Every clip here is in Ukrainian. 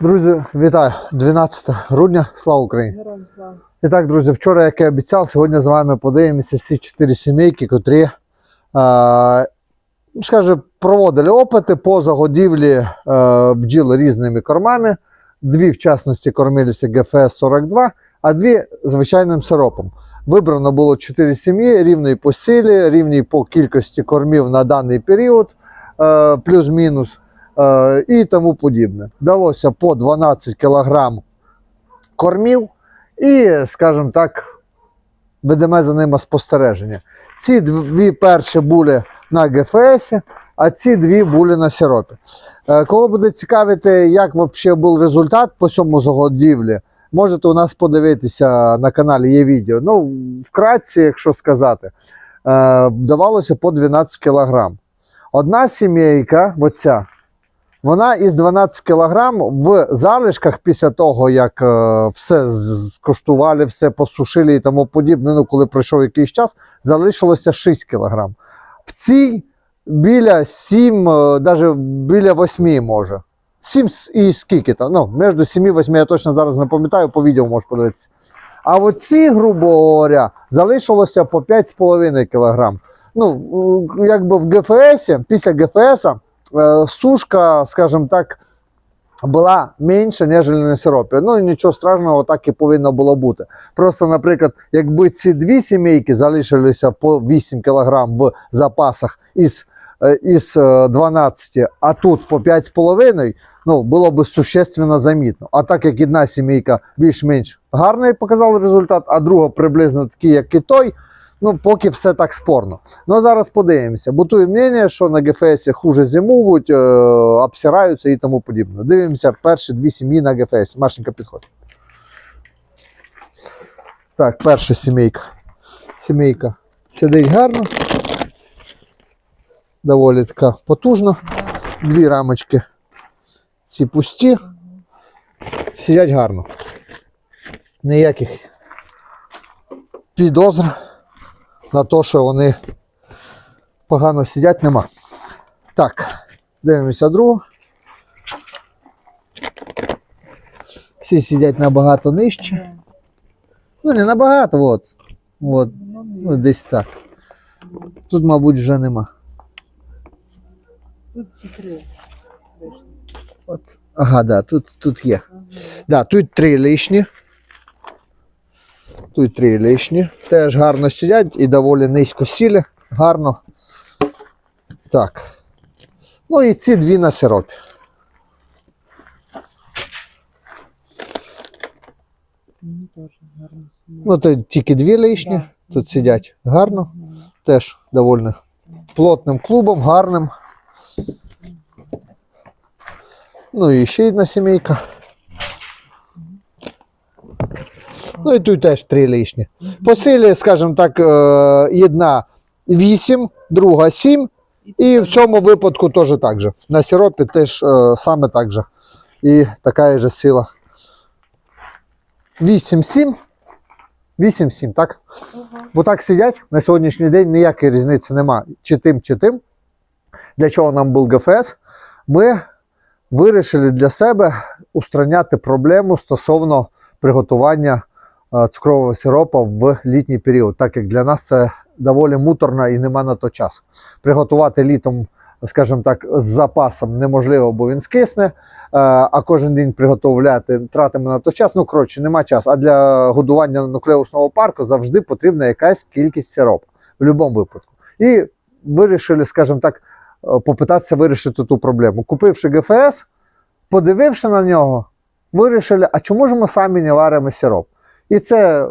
Друзі, вітаю! 12 грудня, слава Україні! Героям слава. І так, друзі, вчора, як і обіцяв, сьогодні з вами подивимося всі чотири сімейки, котрі, е, скаже, проводили опити по загодівлі е, бджіл різними кормами. Дві, в частності, кормилися ГФС 42, а дві звичайним сиропом. Вибрано було чотири сім'ї, рівної по силі, рівні по кількості кормів на даний період, е, плюс-мінус і тому подібне. Далося по 12 кг кормів. І, скажімо так, ведемо за ними спостереження. Ці дві перші були на ГФС, а ці дві були на сиропі. Е, Кого буде цікавити, як взагалі був результат по цьому загодівлі, можете у нас подивитися на каналі є відео. Ну, вкратці, якщо сказати, е, давалося по 12 кг. Одна сімейка, оця, вона із 12 кг в залишках після того, як е, все скуштували, все посушили і тому подібне. Ну, коли пройшов якийсь час, залишилося 6 кг. В цій біля 7, навіть біля 8 може. 7 і скільки там? Ну, між 7 і 8 я точно зараз не пам'ятаю, по відео можеш подивитися. А от ці, грубо говоря, залишилося по 5,5 кг. Ну, е, якби в ГФС, після ГФС е, сушка, скажімо так, була менша, ніж на сиропі. Ну нічого страшного, так і повинно було бути. Просто, наприклад, якби ці дві сімейки залишилися по 8 кг в запасах із, е, із е, 12, а тут по 5,5, ну, було б существенно замітно. А так як одна сімейка більш-менш гарний показала результат, а друга приблизно такий, як і той, ну, поки все так спорно. Ну, зараз подивимося. Бутує мнення, що на ГФС хуже зимують, е, обсираються і тому подібне. Дивимося перші дві сім'ї на ГФС. Машенька підходь. Так, перша сімейка. Сімейка сидить гарно. Доволі така потужна. Дві рамочки. Ці пусті. Сидять гарно. Ніяких підозр на те, що вони погано сидять, нема. Так, дивимося другу. Всі сидять набагато нижче. Ну, не набагато, от. от. Ну, Ну, десь так. Тут, мабуть, вже нема. Тут ці три. От. Ага, да, тут, тут є. Ага. Да, тут три лишні. Тут три лишні. Теж гарно сидять і доволі низько сіли. Гарно. Так. Ну і ці дві на сиропі. Ну. Ну, то тільки дві лишні. Тут сидять гарно. Теж доволі плотним клубом, гарним. Ну і ще одна сімейка. Ну і тут теж три лишні. По силі, скажімо так, е, одна 8, друга 7. І в цьому випадку теж так же. На сиропі теж е, саме так же. І така же сила. 8-7. 8-7, так? Ага. Бо так сидять на сьогоднішній день ніякої різниці нема. Чи тим, чи тим. Для чого нам був ГФС? Ми вирішили для себе устраняти проблему стосовно приготування цукрового сиропа в літній період, так як для нас це доволі муторно і нема на то часу. Приготувати літом, скажімо так, з запасом неможливо, бо він скисне, е, а кожен день приготовляти тратимо на то час. Ну, коротше, нема часу. А для годування нуклеусного парку завжди потрібна якась кількість сиропу в будь-якому випадку. І вирішили, скажімо так, е, попитатися вирішити ту проблему. Купивши ГФС, подививши на нього, вирішили, а чому ж ми самі не варимо сироп? І це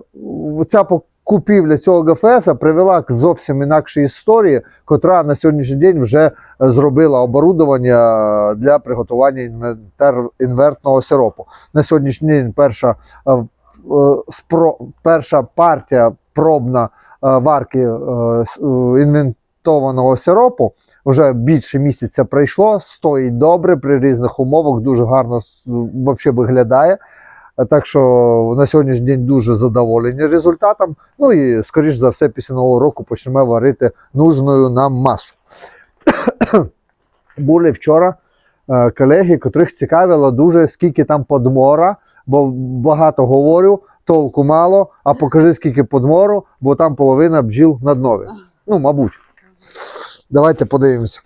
ця купівля цього ГФС привела к зовсім інакшій історії, котра на сьогоднішній день вже зробила оборудовання для приготування інвентар, інвертного сиропу. На сьогоднішній день перша, е, е, спро, перша партія пробна е, варки інвентованого сиропу вже більше місяця пройшло, стоїть добре при різних умовах, дуже гарно вообще виглядає. Е, Так що на сьогоднішній день дуже задоволені результатом. Ну і, скоріш за все, після нового року почнемо варити нужною нам масу. Були вчора е, колеги, котрих цікавило дуже, скільки там подмора, бо багато говорю, толку мало, а покажи, скільки подмору, бо там половина бджіл на днові. Ну, мабуть. Давайте подивимося.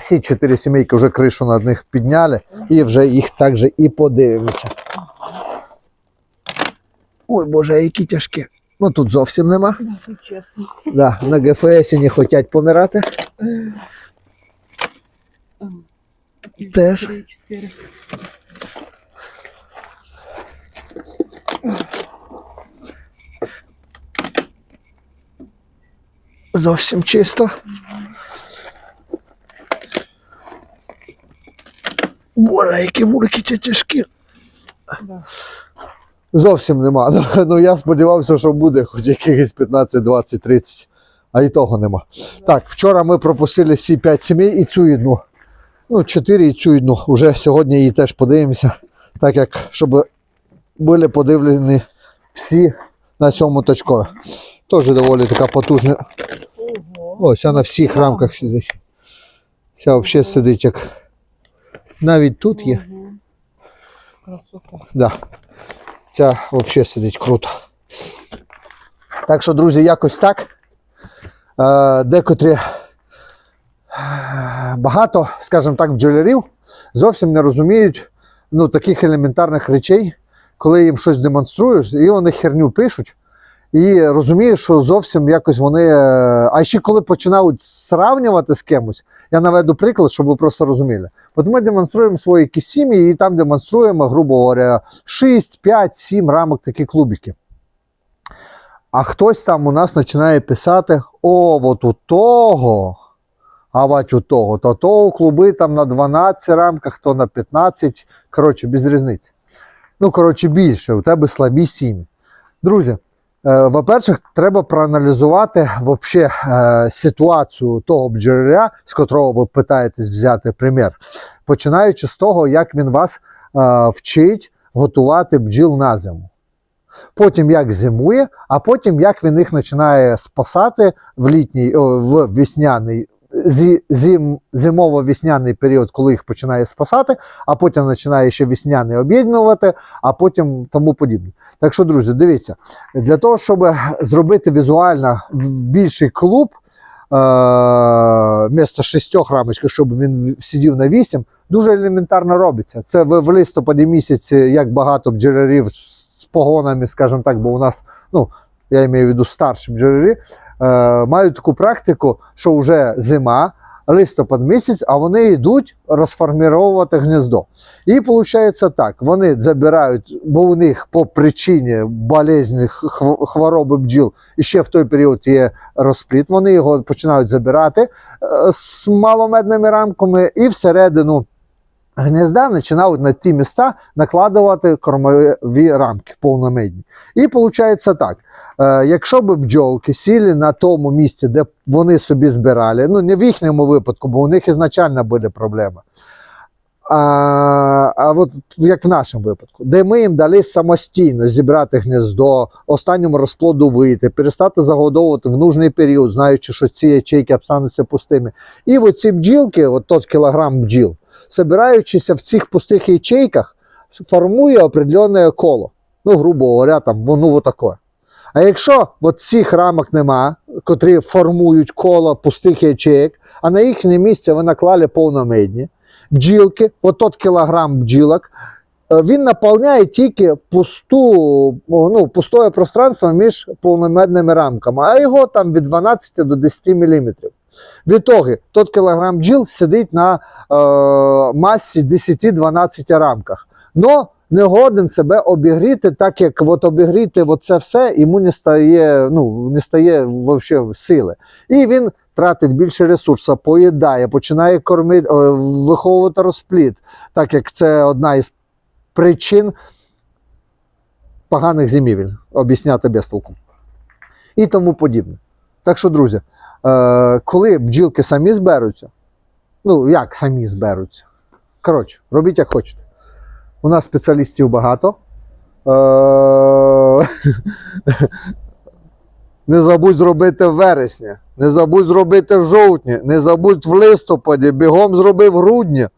Всі чотири сімейки вже кришу над них підняли, і вже їх також і подивимося. Ой, Боже, які тяжкі. Ну тут зовсім нема. Да, чесно. Да, на ГФС не хочуть помирати. Теж. Зовсім чисто. Боже, які вулики ті тяжкі. Да. Зовсім нема. Ну я сподівався, що буде хоч якихось 15, 20, 30, а і того нема. Так, вчора ми пропустили всі 5 сімей і цю одну. Ну, 4 і цю одну. Уже сьогодні її теж подивимося, так як щоб були подивлені всі на цьому точкові. Теж доволі така потужна. Ось вона на всіх рамках сидить. Ця взагалі сидить як. Навіть тут є. Красота. Да. Ця взагалі сидить круто. Так що, друзі, якось так. Е, декотрі е, багато, скажімо так, бджолярів зовсім не розуміють ну, таких елементарних речей, коли їм щось демонструєш, і вони херню пишуть. І розумієш, що зовсім якось вони. е, А ще коли починають сравнювати з кимось, я наведу приклад, щоб ви просто розуміли. От ми демонструємо свої якісь сім'ї і там демонструємо, грубо говоря, 6, 5, 7 рамок такі клубики. А хтось там у нас починає писати: о, от у того, а от у того, то того клуби там на 12 рамках, то на 15. Коротше, без різниці. Ну, коротше, більше, у тебе слабі сім'ї. Друзі, е, по-перше, треба проаналізувати вообще, е, ситуацію того бджоляра, з котрого ви питаєтесь взяти примір, починаючи з того, як він вас е, вчить готувати бджіл на зиму. Потім як зимує, а потім як він їх починає спасати в літній, в весняний, зі, зим, зимово-весняний період, коли їх починає спасати, а потім починає ще весняний об'єднувати, а потім тому подібне. Так що, друзі, дивіться, для того, щоб зробити візуально більший клуб, е, шістьох рамочок, щоб він сидів на вісім, дуже елементарно робиться. Це в листопаді місяці, як багато бджолярів з погонами, скажімо так, бо у нас, ну, я маю в виду старші бджолярі, мають таку практику, що вже зима, листопад місяць, а вони йдуть розформувати гніздо. І виходить так: вони забирають, бо у них по причині болезні хвороби бджіл, і ще в той період є розпліт, вони його починають забирати е, з маломедними рамками і всередину гнізда починають на ті місця накладувати кормові рамки повномедні. І виходить так. Е, якщо б бджолки сіли на тому місці, де вони собі збирали, ну не в їхньому випадку, бо у них ізначально були проблеми. А, а от як в нашому випадку, де ми їм дали самостійно зібрати гніздо, останньому розплоду вийти, перестати загодовувати в нужний період, знаючи, що ці ячейки обстануться пустими. І оці бджілки, от тот кілограм бджіл, собираючися в цих пустих ячейках, формує определенне коло. Ну, грубо говоря, там воно отаке. А якщо от цих рамок нема, котрі формують коло пустих ячеек, а на їхнє місце ви наклали повномедні, бджілки, от тот кілограм бджілок, е, він наповняє тільки пусту, ну, пустое пространство між повномедними рамками, а його там від 12 до 10 мм. Відтоги, тот кілограм бджіл сидить на е, масі 10-12 рамках. Но не годен себе обігріти, так як от обігріти це все йому не стає, ну, не стає вообще сили. І він тратить більше ресурсу, поїдає, починає кормити, е, виховувати розплід, так як це одна із причин поганих зимівель, об'ясняти без толку. І тому подібне. Так що, друзі, е, коли бджілки самі зберуться, ну як самі зберуться? Коротше, робіть як хочете. У нас спеціалістів багато. Е, Не забудь зробити в вересні, не забудь зробити в жовтні, не забудь в листопаді, бігом зроби в грудні.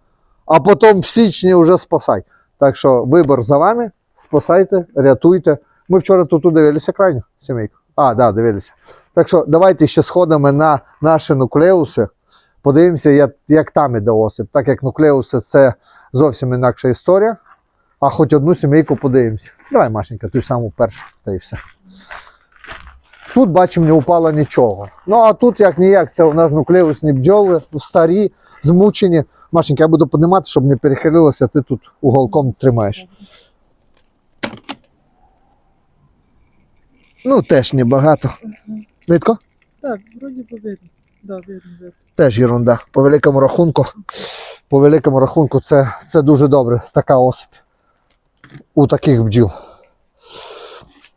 а потім в січні вже спасай. Так що вибір за вами. Спасайте, рятуйте. Ми вчора тут дивилися крайню сімейку. А, да, дивилися. Так що давайте ще сходимо на наші нуклеуси. Подивимося, як, як там іде осип. Так як нуклеуси це зовсім інакша історія. А хоч одну сімейку подивимося. Давай, Машенька, ту саму першу, та й все. Тут бачимо, не упало нічого. Ну а тут як ніяк, це у нас нуклеусні бджоли, старі, змучені. Машенька, я буду піднімати, щоб не перехилилося, ти тут уголком тримаєш. Ну, теж небагато. Видко? Так, вроді би видно. Да, видно, видно. Теж ерунда. По великому рахунку. По великому рахунку, це, це дуже добре, така особь. У таких бджіл.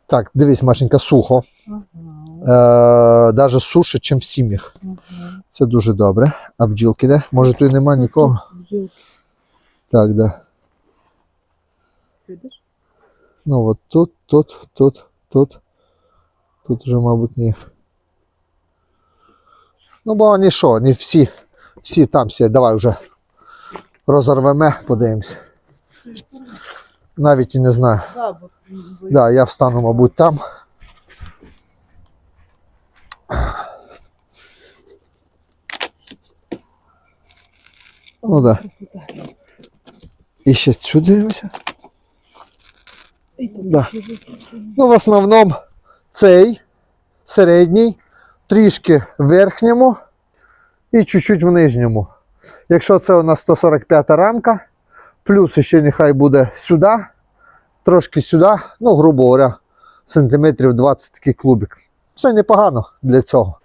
Так, дивись, Машенька, сухо. Ага. Е, даже суше, ніж в сім'ях. Ага. Це дуже добре. А бджілки, де? Може, тут нема нікого? Бджілки. Так, да. Видиш? Ну от тут, тут, тут, тут. Тут вже, мабуть, ні. Ну, бо вони що, не всі. Всі там всі. Давай вже розорвемо, подивимось. Навіть і не знаю. Да, я встану, мабуть, там. Ну да. І ще сюди дивимося. Да. Ну, в основному цей середній, трішки в верхньому і чуть-чуть в нижньому. Якщо це у нас 145 рамка, плюс ще нехай буде сюди, трошки сюди, ну, грубо говоря, сантиметрів 20 такий клубик. Все непогано для цього.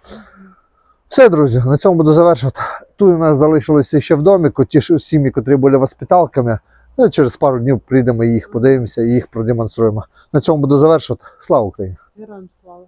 Все, друзі, на цьому буду завершувати. Тут у нас залишилися ще в доміку ті ж сім'ї, котрі були воспиталками. Ну, через пару днів прийдемо і їх подивимося і їх продемонструємо. На цьому буду завершувати. Слава Україні! Героям слава.